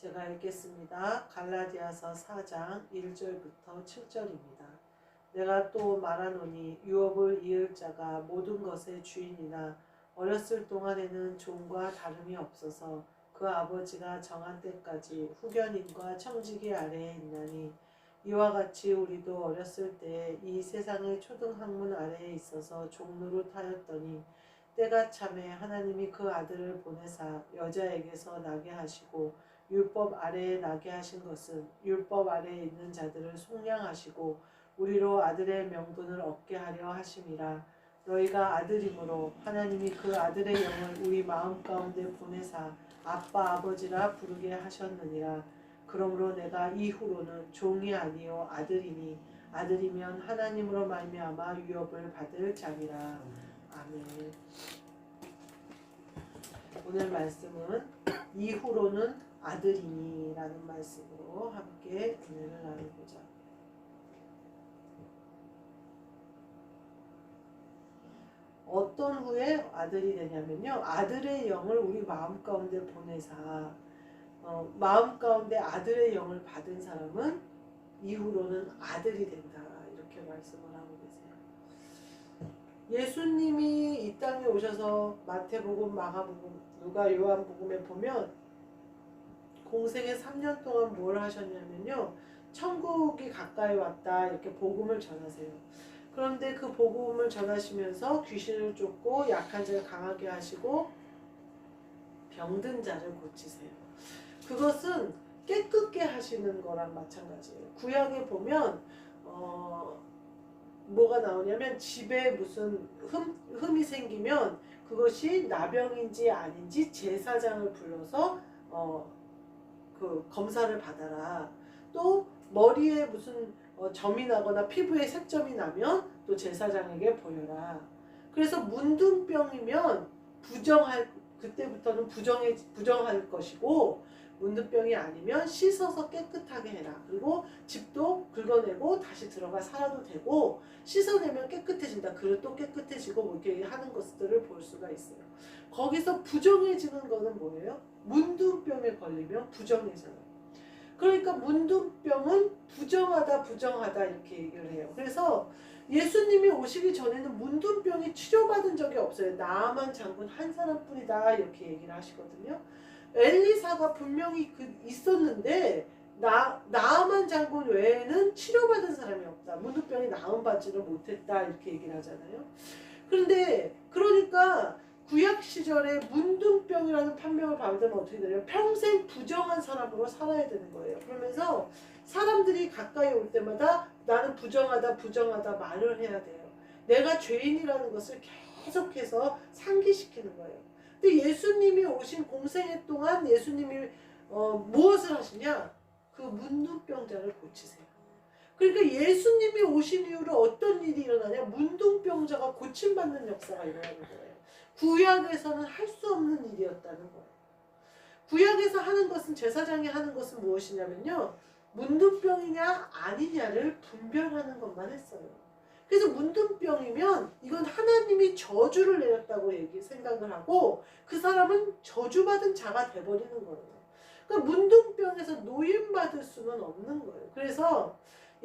제가 읽겠습니다. 갈라디아서 4장 1절부터 7절입니다. 내가 또 말하노니 유업을 이을 자가 모든 것의 주인이나 어렸을 동안에는 종과 다름이 없어서 그 아버지가 정한 때까지 후견인과 청지기 아래에 있나니 이와 같이 우리도 어렸을 때 이 세상의 초등학문 아래에 있어서 종로로 타였더니 때가 참에 하나님이 그 아들을 보내사 여자에게서 나게 하시고 율법 아래에 나게 하신 것은 율법 아래에 있는 자들을 속량하시고 우리로 아들의 명분을 얻게 하려 하심이라. 너희가 아들이므로 하나님이 그 아들의 영을 우리 마음 가운데 보내사 아빠 아버지라 부르게 하셨느니라. 그러므로 내가 이후로는 종이 아니요 아들이니 아들이면 하나님으로 말미암아 유업을 받을 자니라. 아멘. 오늘 말씀은 이후로는 아들이니라는 말씀으로 함께 은혜를 나누고자 어떤 후에 아들이 되냐면요 아들의 영을 우리 마음 가운데 보내사 어, 마음 가운데 아들의 영을 받은 사람은 이후로는 아들이 된다 이렇게 말씀을 하고 계세요. 예수님이 이 땅에 오셔서 마태복음, 마가복음, 누가 요한복음에 보면 공생의 3년 동안 뭘 하셨냐면요. 천국이 가까이 왔다 이렇게 복음을 전하세요. 그런데 그 복음을 전하시면서 귀신을 쫓고 약한 자를 강하게 하시고 병든 자를 고치세요. 그것은 깨끗게 하시는 거랑 마찬가지예요. 구약에 보면 어, 뭐가 나오냐면 집에 무슨 흠, 흠이 생기면 그것이 나병인지 아닌지 제사장을 불러서 어, 그 검사를 받아라. 또 머리에 무슨 어, 점이 나거나 피부에 색점이 나면 또 제사장에게 보여라. 그래서 문둥병이면 부정할 그때부터는 부정해 부정할 것이고 문둥병이 아니면 씻어서 깨끗하게 해라. 그리고 집도 긁어내고 다시 들어가 살아도 되고 씻어내면 깨끗해진다. 그릇도 깨끗해지고 뭐 이렇게 하는 것들을 볼 수가 있어요. 거기서 부정해지는 거는 뭐예요? 문둥병에 걸리면 부정해져요. 그러니까 문둥병은 부정하다 부정하다 이렇게 얘기를 해요. 그래서 예수님이 오시기 전에는 문둥병이 치료받은 적이 없어요. 나만 장군 한 사람뿐이다 이렇게 얘기를 하시거든요. 엘리사가 분명히 그 있었는데 나 나만 장군 외에는 치료받은 사람이 없다. 문둥병이 나음받지를 못했다 이렇게 얘기를 하잖아요. 그런데 그러니까 구약 시절에 문둥병이라는 판명을 받으면 어떻게 되냐면 평생 부정한 사람으로 살아야 되는 거예요. 그러면서 사람들이 가까이 올 때마다 나는 부정하다 부정하다 말을 해야 돼요. 내가 죄인이라는 것을 계속해서 상기시키는 거예요. 근데 예수님이 오신 공생애 동안 예수님이 어, 무엇을 하시냐? 그 문둥병자를 고치세요. 그러니까 예수님이 오신 이후로 어떤 일이 일어나냐? 문둥병자가 고침받는 역사가 일어나는 거예요. 구약에서는 할 수 없는 일이었다는 거예요. 구약에서 하는 것은 제사장이 하는 것은 무엇이냐면요. 문둥병이냐 아니냐를 분별하는 것만 했어요. 그래서 문둥병이면 이건 하나님이 저주를 내렸다고 얘기 생각을 하고 그 사람은 저주받은 자가 돼버리는 거예요. 그러니까 문둥병에서 노인받을 수는 없는 거예요. 그래서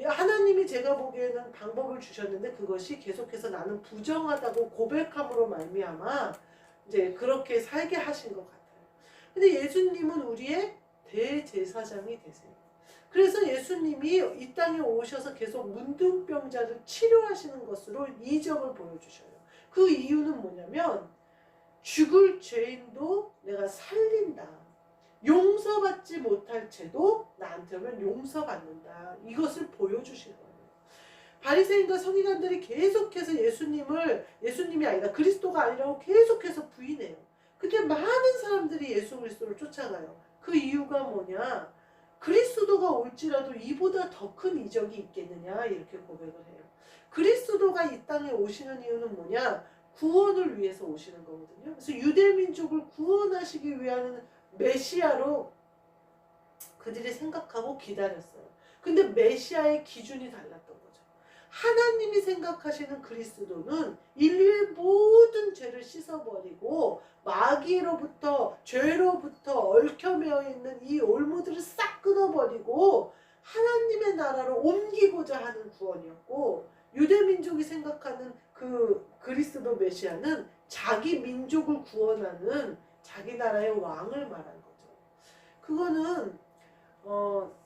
하나님이 제가 보기에는 방법을 주셨는데 그것이 계속해서 나는 부정하다고 고백함으로 말미암아 이제 그렇게 살게 하신 것 같아요. 근데 예수님은 우리의 대제사장이 되세요. 그래서 예수님이 이 땅에 오셔서 계속 문둥병자를 치료하시는 것으로 이적을 보여주셔요. 그 이유는 뭐냐면 죽을 죄인도 내가 살린다. 용서받지 못할 죄도 나한테 오면 용서받는다. 이것을 보여주신 거예요. 바리새인과 서기관들이 계속해서 예수님을 예수님이 아니라 그리스도가 아니라고 계속해서 부인해요. 근데 많은 사람들이 예수 그리스도를 쫓아가요. 그 이유가 뭐냐? 그리스도가 올지라도 이보다 더 큰 이적이 있겠느냐 이렇게 고백을 해요. 그리스도가 이 땅에 오시는 이유는 뭐냐? 구원을 위해서 오시는 거거든요. 그래서 유대 민족을 구원하시기 위한 메시아로 그들이 생각하고 기다렸어요. 근데 메시아의 기준이 달랐던. 하나님이 생각하시는 그리스도는 인류의 모든 죄를 씻어버리고 마귀로부터 죄로부터 얽혀매어 있는 이 올무들을 싹 끊어버리고 하나님의 나라로 옮기고자 하는 구원이었고 유대 민족이 생각하는 그 그리스도 메시아는 자기 민족을 구원하는 자기 나라의 왕을 말한 거죠. 그거는 어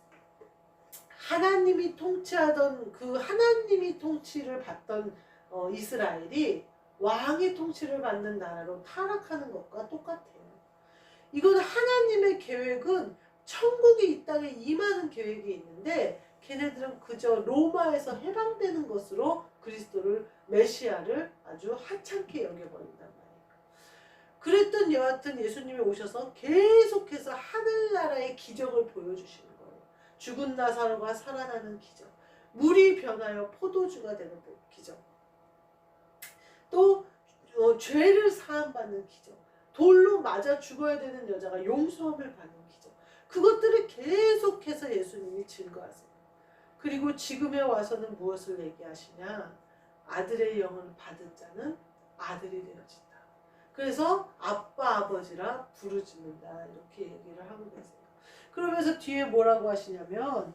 하나님이 통치하던 그 하나님이 통치를 받던 어, 이스라엘이 왕의 통치를 받는 나라로 타락하는 것과 똑같아요. 이건 하나님의 계획은 천국이 이 땅에 임하는 계획이 있는데 걔네들은 그저 로마에서 해방되는 것으로 그리스도를 메시아를 아주 하찮게 여겨버린단 말이에요. 그랬던 여하튼 예수님이 오셔서 계속해서 하늘나라의 기적을 보여주시는 거예요. 죽은 나사로가 살아나는 기적, 물이 변하여 포도주가 되는 기적, 또 어, 죄를 사함받는 기적, 돌로 맞아 죽어야 되는 여자가 용서함을 받는 기적, 그것들을 계속해서 예수님이 증거하세요. 그리고 지금에 와서는 무엇을 얘기하시냐? 아들의 영을 받은 자는 아들이 되어진다. 그래서 아빠 아버지라 부르짖는다 이렇게 얘기를 하고 계세요. 그러면서 뒤에 뭐라고 하시냐면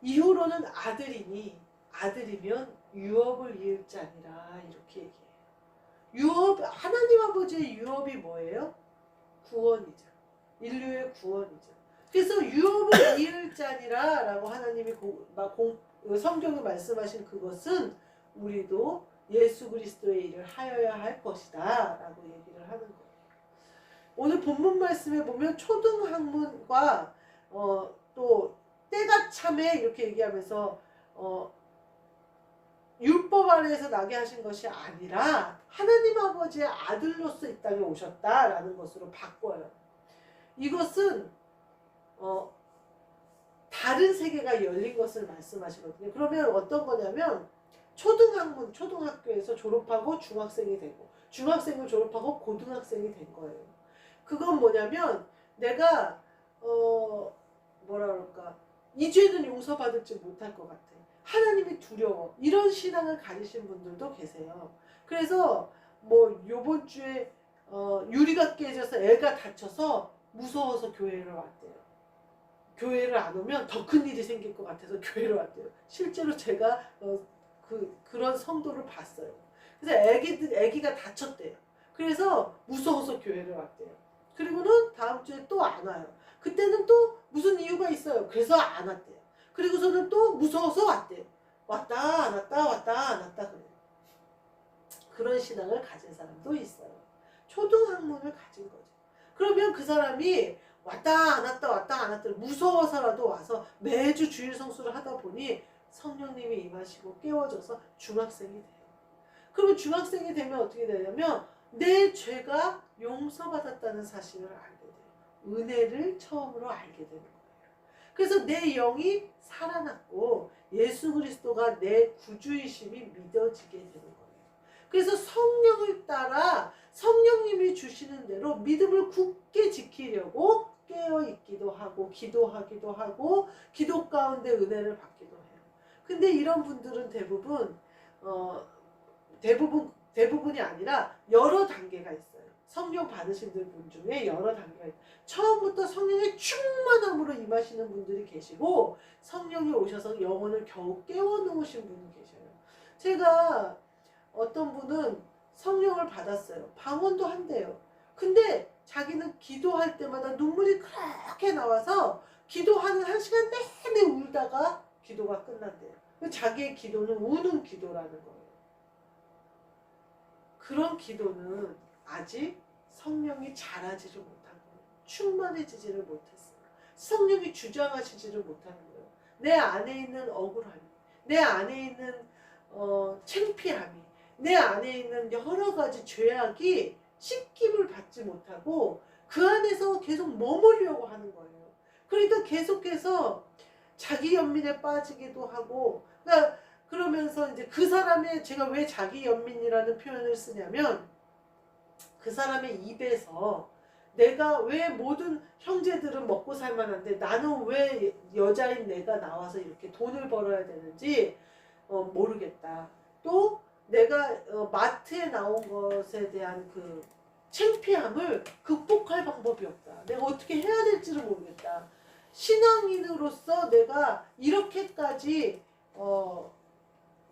이후로는 아들이니 아들이면 유업을 이을 자니라 이렇게 얘기해요. 유업 하나님 아버지의 유업이 뭐예요? 구원이죠. 인류의 구원이죠. 그래서 유업을 이을 자니라라고 하나님이 공, 성경에 말씀하신 그것은 우리도 예수 그리스도의 일을 하여야 할 것이다라고 얘기를 하는 거예요. 오늘 본문 말씀에 보면 초등학문과 어, 또 때가 참에 이렇게 얘기하면서 어, 율법 아래에서 나게 하신 것이 아니라 하나님 아버지의 아들로서 이 땅에 오셨다라는 것으로 바꿔요. 이것은 어, 다른 세계가 열린 것을 말씀하시거든요. 그러면 어떤 거냐면 초등학문, 초등학교에서 졸업하고 중학생이 되고 중학생을 졸업하고 고등학생이 된 거예요. 그건 뭐냐면 내가 어 뭐라 그럴까 이 죄는 용서받을지 못할 것 같아. 하나님이 두려워. 이런 신앙을 가지신 분들도 계세요. 그래서 뭐 요번 주에 어 유리가 깨져서 애가 다쳐서 무서워서 교회를 왔대요. 교회를 안 오면 더 큰 일이 생길 것 같아서 교회를 왔대요. 실제로 제가 어, 그 그런 성도를 봤어요. 그래서 애기들 애기가 다쳤대요. 그래서 무서워서 교회를 왔대요. 그리고는 다음 주에 또 안 와요. 그때는 또 무슨 이유가 있어요. 그래서 안 왔대요. 그리고서는 또 무서워서 왔대요. 왔다 안 왔다 왔다 안 왔다 그래요. 그런 신앙을 가진 사람도 있어요. 초등학문을 가진 거죠. 그러면 그 사람이 왔다 안 왔다 왔다 안 왔다 무서워서라도 와서 매주 주일 성수를 하다 보니 성령님이 임하시고 깨워져서 중학생이 돼요. 그러면 중학생이 되면 어떻게 되냐면 내 죄가 용서받았다는 사실을 알게 돼요. 은혜를 처음으로 알게 되는 거예요. 그래서 내 영이 살아났고 예수 그리스도가 내 구주이심이 믿어지게 되는 거예요. 그래서 성령을 따라 성령님이 주시는 대로 믿음을 굳게 지키려고 깨어 있기도 하고 기도하기도 하고 기도 가운데 은혜를 받기도 해요. 근데 이런 분들은 대부분 어 대부분 대부분이 아니라 여러 단계가 있어요. 성령 받으신 분 중에 여러 단계가. 처음부터 성령의 충만함으로 임하시는 분들이 계시고 성령이 오셔서 영혼을 겨우 깨워 놓으신 분이 계셔요. 제가 어떤 분은 성령을 받았어요. 방언도 한대요. 근데 자기는 기도할 때마다 눈물이 그렇게 나와서 기도하는 한 시간 내내 울다가 기도가 끝난대요. 자기의 기도는 우는 기도라는 거예요. 그런 기도는 아직 성령이 자라지를 못한 거예요. 충만해지지를 못했어요. 성령이 주장하시지를 못하는 거예요. 내 안에 있는 억울함이, 내 안에 있는 어, 창피함이, 내 안에 있는 여러 가지 죄악이 씻김을 받지 못하고 그 안에서 계속 머물려고 하는 거예요. 그러니까 계속해서 자기 연민에 빠지기도 하고, 그러니까 그러면서 이제 그 사람의 제가 왜 자기 연민이라는 표현을 쓰냐면 그 사람의 입에서 내가 왜 모든 형제들은 먹고 살만한데 나는 왜 여자인 내가 나와서 이렇게 돈을 벌어야 되는지 어, 모르겠다. 또 내가 어, 마트에 나온 것에 대한 그 창피함을 극복할 방법이 없다. 내가 어떻게 해야 될지를 모르겠다. 신앙인으로서 내가 이렇게까지 어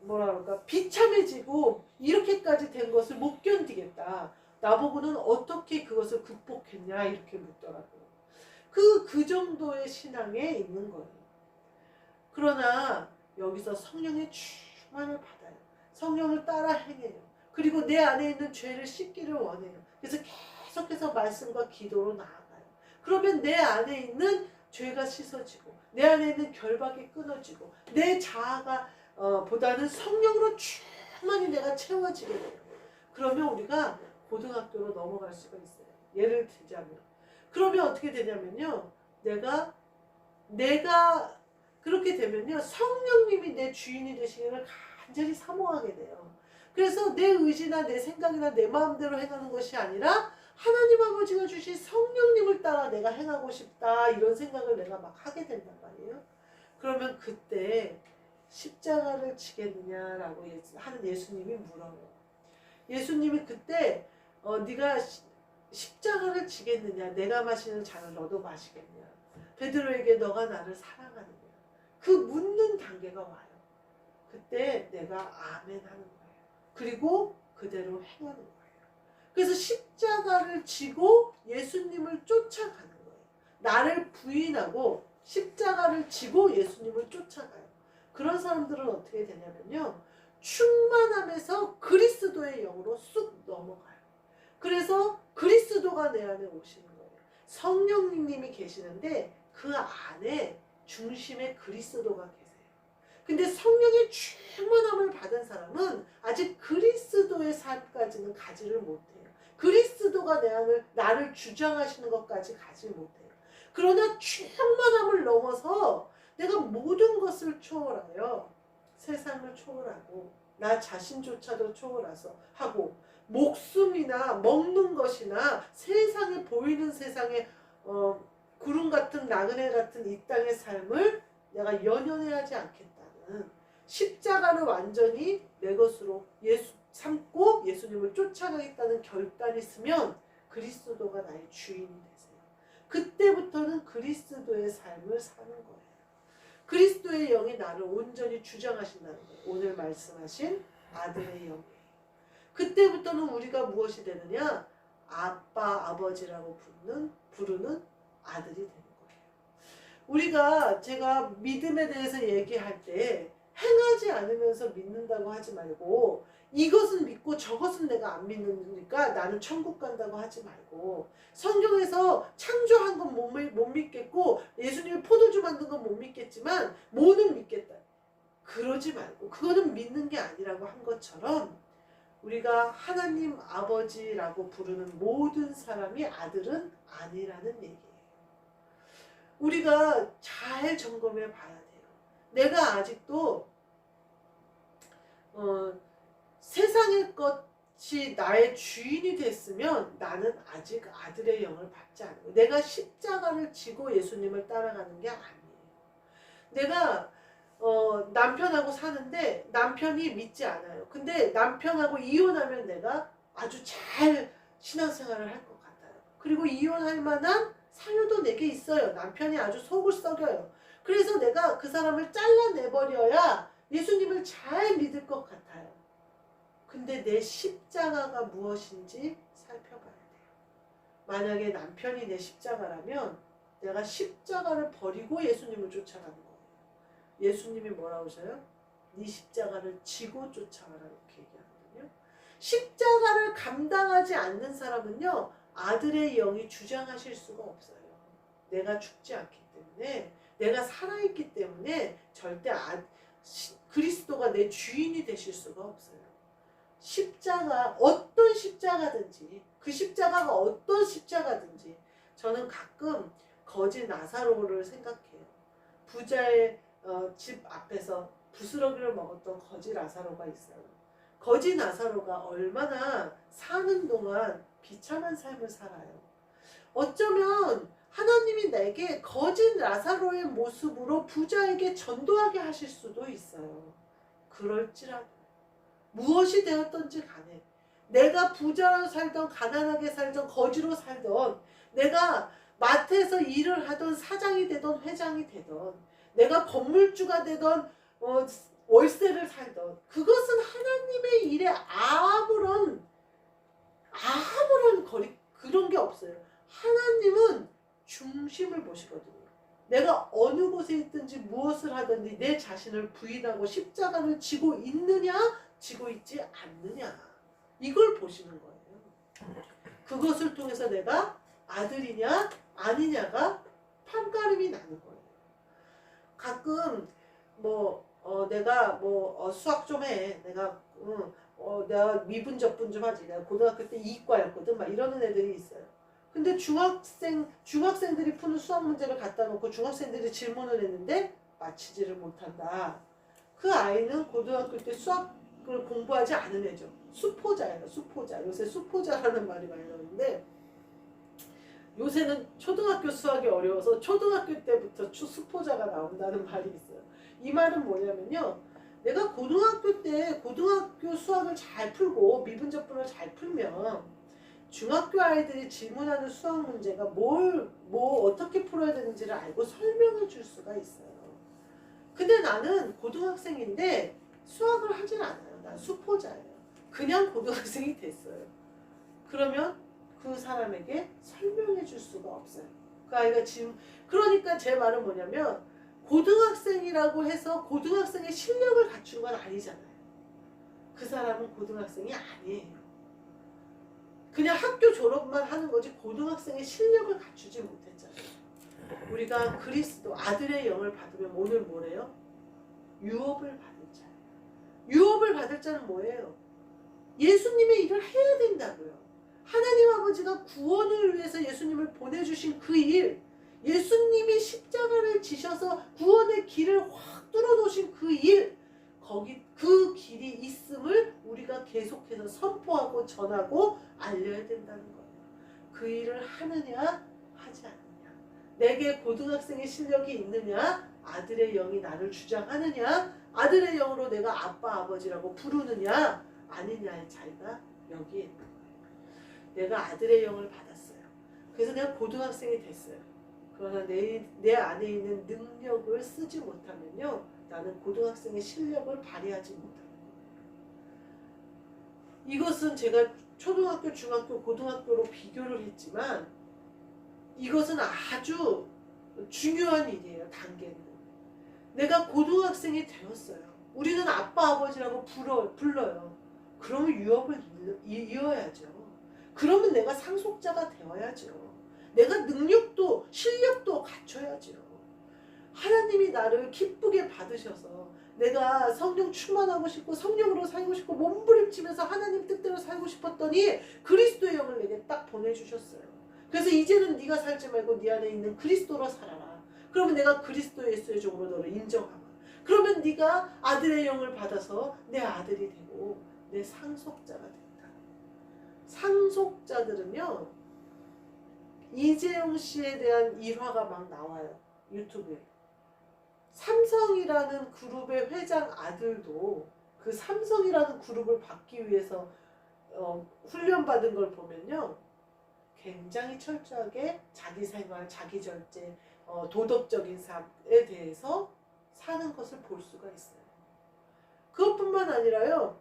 뭐라 그럴까 비참해지고 이렇게까지 된 것을 못 견디겠다. 나보고는 어떻게 그것을 극복했냐 이렇게 묻더라고요. 그, 그 정도의 신앙에 있는 거예요. 그러나 여기서 성령의 충만을 받아요. 성령을 따라 행해요. 그리고 내 안에 있는 죄를 씻기를 원해요. 그래서 계속해서 말씀과 기도로 나아가요. 그러면 내 안에 있는 죄가 씻어지고 내 안에 있는 결박이 끊어지고 내 자아가 어, 보다는 성령으로 충만히 내가 채워지게 돼요. 그러면 우리가 고등학교로 넘어갈 수가 있어요. 예를 들자면 그러면 어떻게 되냐면요. 내가 내가 그렇게 되면요. 성령님이 내 주인이 되시기를 간절히 사모하게 돼요. 그래서 내 의지나 내 생각이나 내 마음대로 행하는 것이 아니라 하나님 아버지가 주신 성령님을 따라 내가 행하고 싶다 이런 생각을 내가 막 하게 된단 말이에요. 그러면 그때 십자가를 지겠느냐라고 예- 하는 예수님이 물어요. 예수님이 그때 어, 네가 시- 십자가를 지겠느냐? 내가 마시는 잔을 너도 마시겠냐? 베드로에게 너가 나를 사랑하느냐? 그 묻는 단계가 와요. 그때 내가 아멘 하는 거예요. 그리고 그대로 행하는 거예요. 그래서 십자가를 지고 예수님을 쫓아가는 거예요. 나를 부인하고 십자가를 지고 예수님을 쫓아가요. 그런 사람들은 어떻게 되냐면요. 충만함에서 그리스도의 영으로 쑥 넘어가요. 그래서 그리스도가 내 안에 오시는 거예요. 성령님이 계시는데 그 안에 중심에 그리스도가 계세요. 근데 성령의 충만함을 받은 사람은 아직 그리스도의 삶까지는 가지를 못해요. 그리스도가 내 안을 나를 주장하시는 것까지 가지 못해요. 그러나 충만함을 넘어서 내가 모든 것을 초월하여 세상을 초월하고 나 자신조차도 초월해서 하고 목숨이나 먹는 것이나 세상에 보이는 세상에 어, 구름 같은 나그네 같은 이 땅의 삶을 내가 연연해 하지 않겠다는 십자가를 완전히 내 것으로 예수 삼고 예수님을 쫓아가겠다는 결단이 있으면 그리스도가 나의 주인이 되세요. 그때부터는 그리스도의 삶을 사는 거예요. 그리스도의 영이 나를 온전히 주장하신다는 거예요. 오늘 말씀하신 아들의 영. 그때부터는 우리가 무엇이 되느냐? 아빠, 아버지라고 부르는, 부르는 아들이 되는 거예요. 우리가 제가 믿음에 대해서 얘기할 때 행하지 않으면서 믿는다고 하지 말고 이것은 믿고 저것은 내가 안 믿는다니까 나는 천국 간다고 하지 말고 성경에서 창조한 건 못 믿겠고 예수님이 포도주 만든 건 못 믿겠지만 뭐는 믿겠다. 그러지 말고 그거는 믿는 게 아니라고 한 것처럼 우리가 하나님 아버지라고 부르는 모든 사람이 아들은 아니라는 얘기예요. 우리가 잘 점검해 봐야 돼요. 내가 아직도 어, 세상의 것이 나의 주인이 됐으면 나는 아직 아들의 영을 받지 않고 내가 십자가를 지고 예수님을 따라가는 게 아니에요. 내가 어, 남편하고 사는데 남편이 믿지 않아요. 근데 남편하고 이혼하면 내가 아주 잘 신앙생활을 할 것 같아요. 그리고 이혼할 만한 사유도 내게 있어요. 남편이 아주 속을 썩여요. 그래서 내가 그 사람을 잘라내버려야 예수님을 잘 믿을 것 같아요. 근데 내 십자가가 무엇인지 살펴봐야 돼요. 만약에 남편이 내 십자가라면 내가 십자가를 버리고 예수님을 쫓아가는 거예요. 예수님이 뭐라고 하셔요? 네 십자가를 지고 쫓아가라 이렇게 얘기하거든요. 십자가를 감당하지 않는 사람은요 아들의 영이 주장하실 수가 없어요. 내가 죽지 않기 때문에 내가 살아있기 때문에 절대 아, 시, 그리스도가 내 주인이 되실 수가 없어요. 십자가 어떤 십자가든지 그 십자가가 어떤 십자가든지 저는 가끔 거지 나사로를 생각해요. 부자의 어, 집 앞에서 부스러기를 먹었던 거지 나사로가 있어요. 거지 나사로가 얼마나 사는 동안 비참한 삶을 살아요. 어쩌면 하나님이 내게 거짓 나사로의 모습으로 부자에게 전도하게 하실 수도 있어요. 그럴지라도 무엇이 되었던지 간에 내가 부자로 살던 가난하게 살던 거지로 살던 내가 마트에서 일을 하던 사장이 되던 회장이 되던 내가 건물주가 되던 어, 월세를 살던 그것은 하나님의 일에 아무런 아무런 거리 그런 게 없어요. 하나님은 중심을 보시거든요. 내가 어느 곳에 있든지 무엇을 하든지 내 자신을 부인하고 십자가를 지고 있느냐 지고 있지 않느냐 이걸 보시는 거예요. 그것을 통해서 내가 아들이냐 아니냐가 판가름이 나는 거예요. 가끔 뭐 어, 내가 뭐 어, 수학 좀 해. 내가 응, 어, 내가 미분접분 좀 하지. 내가 고등학교 때 이과였거든. 막 이러는 애들이 있어요. 근데 중학생 중학생들이 푸는 수학 문제를 갖다 놓고 중학생들이 질문을 했는데 맞히지를 못한다. 그 아이는 고등학교 때 수학을 공부하지 않은 애죠. 수포자예요. 수포자. 요새 수포자라는 말이 많이 나오는데 요새는 초등학교 수학이 어려워서 초등학교 때부터 추 수포자가 나온다는 말이 있어요. 이 말은 뭐냐면요. 내가 고등학교 때 고등학교 수학을 잘 풀고 미분접분을 잘 풀면 중학교 아이들이 질문하는 수학 문제가 뭘, 뭐 어떻게 풀어야 되는지를 알고 설명해 줄 수가 있어요. 근데 나는 고등학생인데 수학을 하진 않아요. 난 수포자예요. 그냥 고등학생이 됐어요. 그러면 그 사람에게 설명해 줄 수가 없어요. 그 아이가 지금 그러니까 제 말은 뭐냐면 고등학생이라고 해서 고등학생의 실력을 갖춘 건 아니잖아요. 그 사람은 고등학생이 아니에요. 그냥 학교 졸업만 하는 거지 고등학생의 실력을 갖추지 못했잖아요. 우리가 그리스도 아들의 영을 받으면 오늘 뭐래요? 유업을 받을 자. 유업을 받을 자는 뭐예요? 예수님의 일을 해야 된다고요. 하나님 아버지가 구원을 위해서 예수님을 보내주신 그 일, 예수님이 십자가를 지셔서 구원의 길을 확 뚫어놓으신 그 일, 거기 그 길이 있음을 우리가 계속해서 선포하고 전하고 알려야 된다는 거예요. 그 일을 하느냐 하지 않느냐. 내게 고등학생의 실력이 있느냐 아들의 영이 나를 주장하느냐 아들의 영으로 내가 아빠 아버지라고 부르느냐 아니냐의 차이가 여기에 거예요. 내가 아들의 영을 받았어요. 그래서 내가 고등학생이 됐어요. 그러나 내, 내 안에 있는 능력을 쓰지 못하면요. 나는 고등학생의 실력을 발휘하지 못합니다. 이것은 제가 초등학교, 중학교, 고등학교로 비교를 했지만 이것은 아주 중요한 일이에요. 단계는. 내가 고등학생이 되었어요. 우리는 아빠, 아버지라고 불러, 불러요. 그러면 유업을 이- 이어야죠. 그러면 내가 상속자가 되어야죠. 내가 능력도 실력도 갖춰야죠. 하나님이 나를 기쁘게 받으셔서 내가 성령 충만하고 싶고 성령으로 살고 싶고 몸부림치면서 하나님 뜻대로 살고 싶었더니 그리스도의 영을 내게 딱 보내주셨어요. 그래서 이제는 네가 살지 말고 네 안에 있는 그리스도로 살아라. 그러면 내가 그리스도 예수의 종으로 너를 인정하마. 그러면 네가 아들의 영을 받아서 내 아들이 되고 내 상속자가 된다. 상속자들은요 이재용 씨에 대한 일화가 막 나와요 유튜브에. 삼성이라는 그룹의 회장 아들도 그 삼성이라는 그룹을 받기 위해서 어, 훈련받은 걸 보면요. 굉장히 철저하게 자기 생활, 자기 절제, 어, 도덕적인 삶에 대해서 사는 것을 볼 수가 있어요. 그것뿐만 아니라요.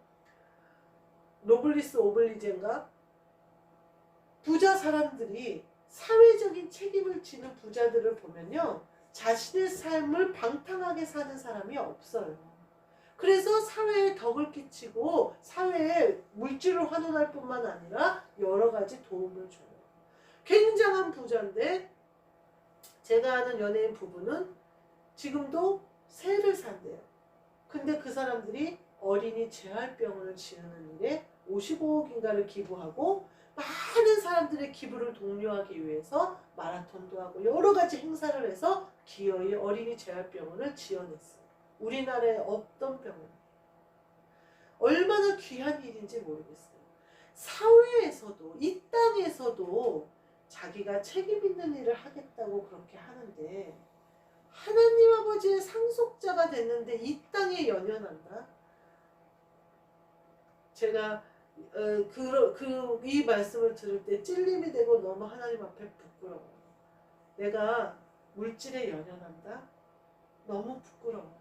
노블리스 오블리젠가 부자 사람들이 사회적인 책임을 지는 부자들을 보면요. 자신의 삶을 방탕하게 사는 사람이 없어요. 그래서 사회에 덕을 끼치고 사회에 물질을 환원할 뿐만 아니라 여러 가지 도움을 줘요. 굉장한 부자인데 제가 아는 연예인 부부는 지금도 새를 산대요. 근데 그 사람들이 어린이 재활병원을 지으는 일에 55억인가를 기부하고 많은 사람들의 기부를 독려하기 위해서 마라톤도 하고 여러 가지 행사를 해서 기어이 어린이 재활병원을 지어냈어요. 우리나라에 없던 병원. 얼마나 귀한 일인지 모르겠어요. 사회에서도 이 땅에서도 자기가 책임 있는 일을 하겠다고 그렇게 하는데 하나님 아버지의 상속자가 됐는데 이 땅에 연연한다. 제가 어, 그, 그, 이 말씀을 들을 때 찔림이 되고 너무 하나님 앞에 부끄러워요. 내가 물질에 연연한다? 너무 부끄러워.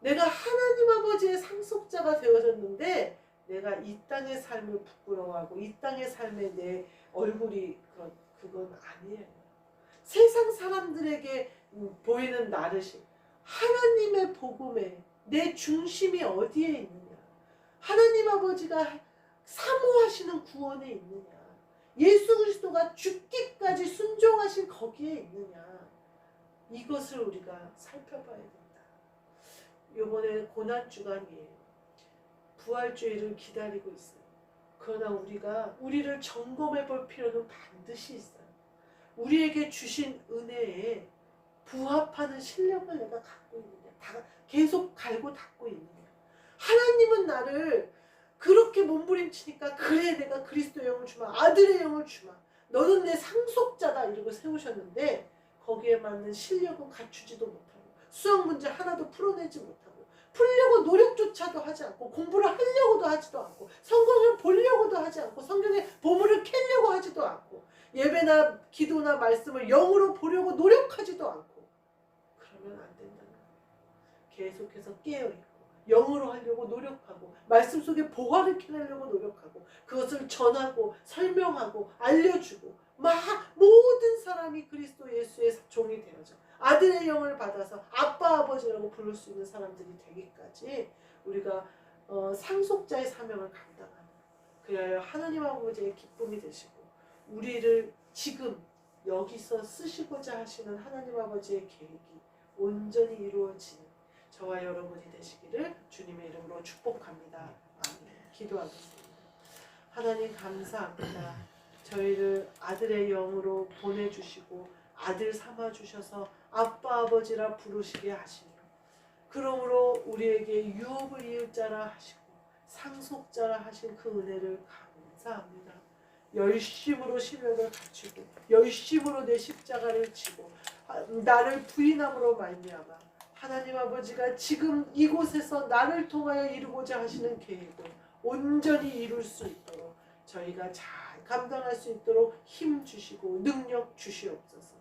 내가 하나님 아버지의 상속자가 되어졌는데 내가 이 땅의 삶을 부끄러워하고 이 땅의 삶에 내 얼굴이 그런 그건 아니에요. 세상 사람들에게 음, 보이는 나르심, 하나님의 복음에 내 중심이 어디에 있느냐? 하나님 아버지가 사모하시는 구원에 있느냐? 예수 그리스도가 죽기까지 순종하신 거기에 있느냐? 이것을 우리가 살펴봐야 된다. 요번에 고난 주간이에요. 부활주의를 기다리고 있어요. 그러나 우리가 우리를 점검해 볼 필요는 반드시 있어요. 우리에게 주신 은혜에 부합하는 실력을 내가 갖고 있느냐. 다 계속 갈고 닦고 있느냐. 하나님은 나를 그렇게 몸부림치니까 그래 내가 그리스도의 영을 주마 아들의 영을 주마 너는 내 상속자다 이러고 세우셨는데 거기에 맞는 실력은 갖추지도 못하고 수학 문제 하나도 풀어내지 못하고 풀려고 노력조차도 하지 않고 공부를 하려고도 하지도 않고 성경을 보려고도 하지 않고 성경의 보물을 캐려고 하지도 않고 예배나 기도나 말씀을 영으로 보려고 노력하지도 않고 그러면 안 된다는 거예요. 계속해서 깨어있고 영으로 하려고 노력하고 말씀 속에 보화를 캐내려고 노력하고 그것을 전하고 설명하고 알려주고 막 모든 사람이 그리스도 예수의 종이 되어져. 아들의 영을 받아서 아빠 아버지라고 부를 수 있는 사람들이 되기까지 우리가 어, 상속자의 사명을 감당하는 그래야 하나님 아버지의 기쁨이 되시고 우리를 지금 여기서 쓰시고자 하시는 하나님 아버지의 계획이 온전히 이루어지는 저와 여러분이 되시기를 주님의 이름으로 축복합니다. 기도하겠습니다. 하나님 감사합니다. 저희를 아들의 영으로 보내주시고 아들 삼아 주셔서 아빠 아버지라 부르시게 하시며 그러므로 우리에게 유업을 이을 자라 하시고 상속자라 하신 그 은혜를 감사합니다. 열심으로 심령을 갖추고 열심으로 내 십자가를 지고 아, 나를 부인함으로 말미암아 하나님 아버지가 지금 이곳에서 나를 통하여 이루고자 하시는 계획을 온전히 이룰 수 있도록 저희가 잘 감당할 수 있도록 힘 주시고 능력 주시옵소서.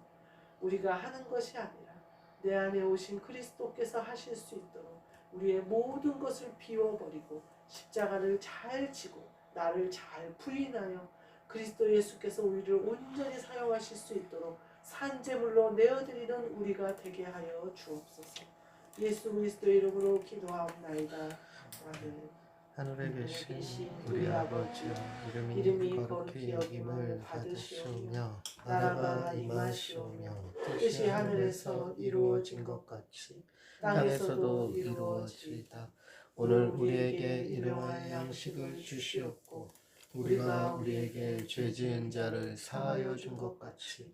우리가 하는 것이 아니라 내 안에 오신 그리스도께서 하실 수 있도록 우리의 모든 것을 비워버리고 십자가를 잘 지고 나를 잘 부인하여 그리스도 예수께서 우리를 온전히 사용하실 수 있도록 산재물로 내어드리는 우리가 되게 하여 주옵소서. 예수 그리스도의 이름으로 기도하옵나이다. 아멘. 하늘에 계신 우리 아버지여 이름이 이름이 거룩히 여김을 받으시오며 나라가 임하시오며 뜻이 하늘에서 이루어진 것 같이 땅에서도 이루어지이다 오늘 우리에게 일용할 양식을 주시옵고 우리가 우리에게 죄 지은 자를 사하여 준 것 같이